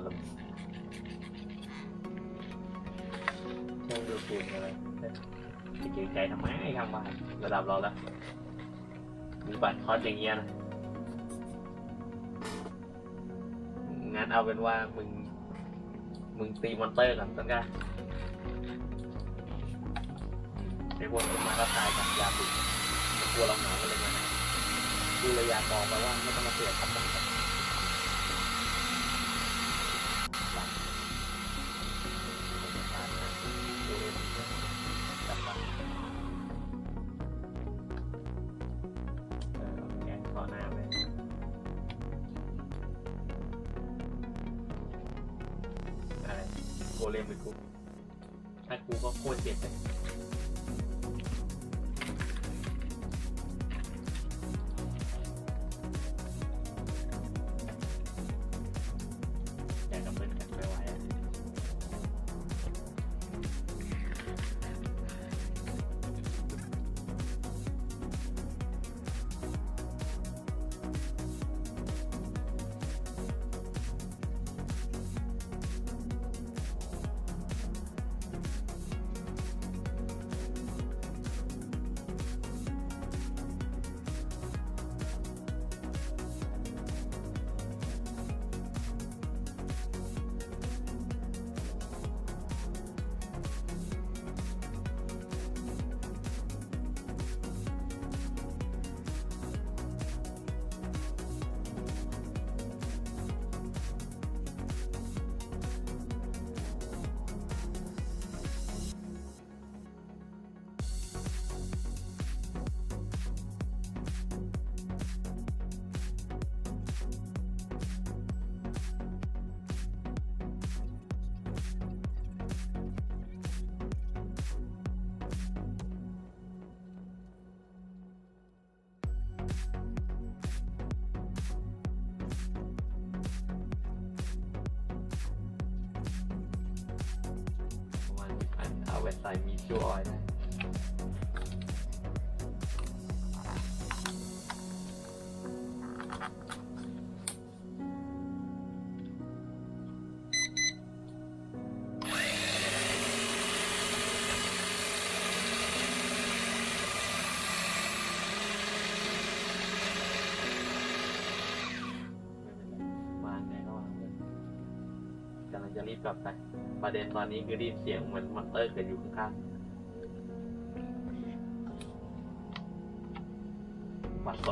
ลกโคตรเลยเช่างดูฟิล์มอะไรจะเกรงใจทำไมทำไมระดับเราแล้ว มีบัตรคอสอย่างเงี้ยนะงั้นเอาเป็นว่ามึง มึงตีมอนเตอร์ก่อนต้นกล้าไอ้พวกนี้มาก็ตายกับยาบุกกลัวเราเหงากันเลยมาดูเลยอยากบอกไปว่าไม่ต้องมาเสียคำมัน อันเจะรีบกลับไป ประเด็นตอนนี้คือได้ยินเสียงเหมือนมอนเตอร์เกิดอยู่ข้างๆหวัดศ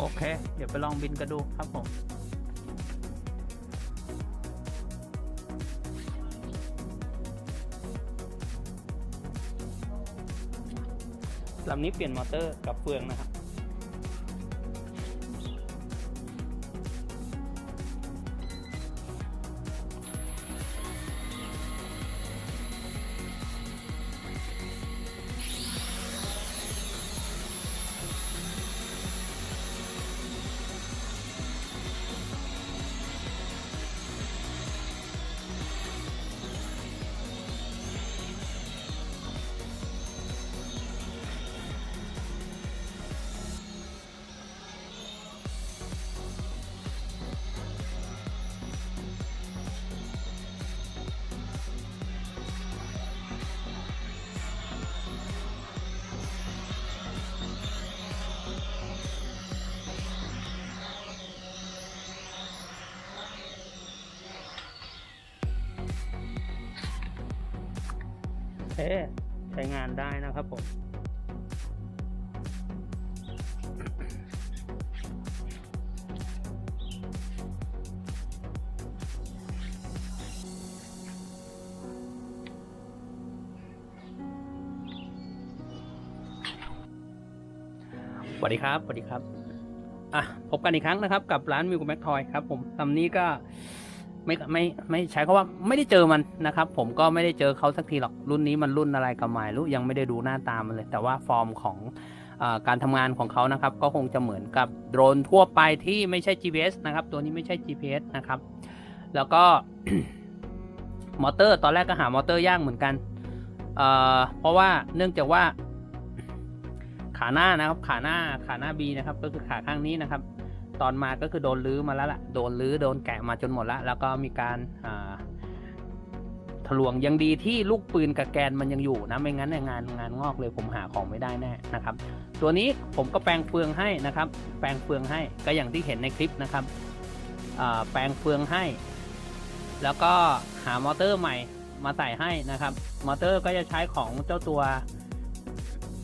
โอเค เดี๋ยวไปลองบินกันดูครับผม ลำนี้เปลี่ยนมอเตอร์กับเฟืองนะครับ ใช้งานได้นะครับผมสวัสดีครับสวัสดีครับ อะ พบกันอีกครั้งนะครับ กับร้านมิวกับแม็กทอยครับผมลำนี้ก็ ไม่ไม่ไม่ใช้คาว่าไม่ได้เจอมันนะครับ ผมก็ไม่ได้เจอเขาสักทีหรอกรุ่นนี้มันรุ่นอะไรก็ไม่รู้ยังไม่ได้ดูหน้าตามันเลย แต่ว่าฟอร์มของอการทำงานของเขานะครับ ก็คงจะเหมือนกับโดรนทั่วไปที่ไม่ใช่ GPS นะครับ ตัวนี้ไม่ใช่ GPS นะครับ แล้วก็มอเตอร์ตอนแรกก็หามอเตอร์ยากเหมือนกันเเพราะว่าเนื่องจากว่าขาหน้านะครับ ขาหน้าขาหน้า B นะครับ ก็คือขาข้างนี้นะครับ ตอนมาก็คือโดนลื้อมาแล้วล่ะโดนลื้อโดนแกะมาจนหมดล้วแล้วก็มีการอ่าทะลวงยังดีที่ลูกปืนกับแกนมันยังอยู่นะไม่งั้นเนี่ยงานงานงอกเลยผมหาของไม่ได้แน่นะครับ ตัวนี้ผมก็แปลงเฟืองให้นะครับ แปลงเฟืองให้ก็อย่างที่เห็นในคลิปนะครับแปลงเฟืองให้ แล้วก็หามอเตอร์ใหม่มาใส่ให้นะครับ มอเตอร์ก็จะใช้ของเจ้าตัว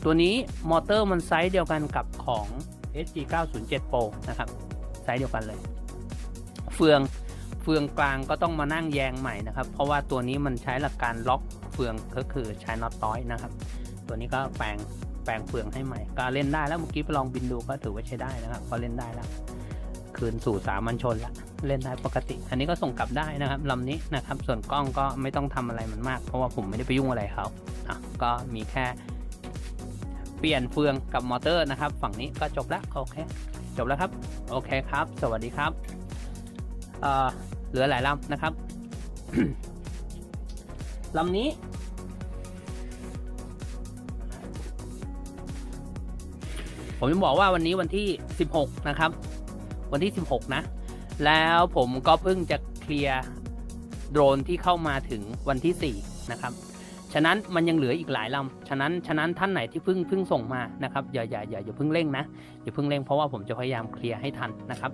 ตัวนี้มอเตอร์มันไซส์เดียวกันกับของ SG 907 Pro นะครับ ไซส์เดียวกันเลย เฟืองเฟืองกลางก็ต้องมานั่งแยงใหม่นะครับ เพราะว่าตัวนี้มันใช้หลักการล็อกเฟืองก็คือใช้น็อตต้อยนะครับ ตัวนี้ก็แปลงแปลงเฟืองให้ใหม่ ก็เล่นได้แล้วเมื่อกี้ไปลองบินดูก็ถือว่าใช้ได้นะครับ ก็เล่นได้แล้วคืนสู่สามัญชนละเล่นได้ปกติ อันนี้ก็ส่งกลับได้นะครับลำนี้นะครับ ส่วนกล้องก็ไม่ต้องทำอะไรมันมาก เพราะว่าผมไม่ได้ไปยุ่งอะไรเขาอะก็มีแค่ เปลี่ยนเฟืองกับมอเตอร์นะครับ ฝั่งนี้ก็จบแล้วโอเค จบแล้วครับ โอเคครับ สวัสดีครับเอ่อเหลือหลายลำนะครับลำนี้ผมจะบอกว่าวันนี้วันที่ 16 นะครับ วันที่ 16 นะ แล้วผมก็เพิ่งจะเคลียร์โดรนที่เข้ามาถึงวันที่ 4 นะครับ ฉะนั้นมันยังเหลืออีกหลายลำฉะนั้นฉะนั้นท่านไหนที่เพิ่งเพิ่งส่งมานะครับอย่าอย่าอย่าอย่าเพิ่งเร่งนะอย่าเพิ่งเร่งเพราะว่าผมจะพยายามเคลียร์ให้ทันนะครับ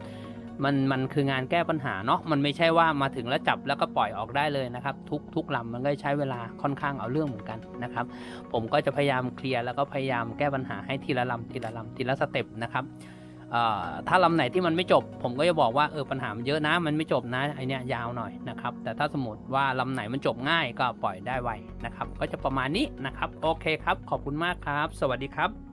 มันมันคืองานแก้ปัญหาเนาะมันไม่ใช่ว่ามาถึงแล้วจับแล้วก็ปล่อยออกได้เลยนะครับ ทุกทุกลำมันก็ใช้เวลาค่อนข้างเอาเรื่องเหมือนกันนะครับ ผมก็จะพยายามเคลียร์แล้วก็พยายามแก้ปัญหาให้ทีละลำทีละลำทีละสเต็ปนะครับ ถ้าลำไหนที่มันไม่จบ ผมก็จะบอกว่าเออปัญหามันเยอะนะ มันไม่จบนะไอเนี้ยยาวหน่อยนะครับ แต่ถ้าสมมติว่าลำไหนมันจบง่ายก็ปล่อยได้ไวนะครับ ก็จะประมาณนี้นะครับ โอเคครับ ขอบคุณมากครับ สวัสดีครับ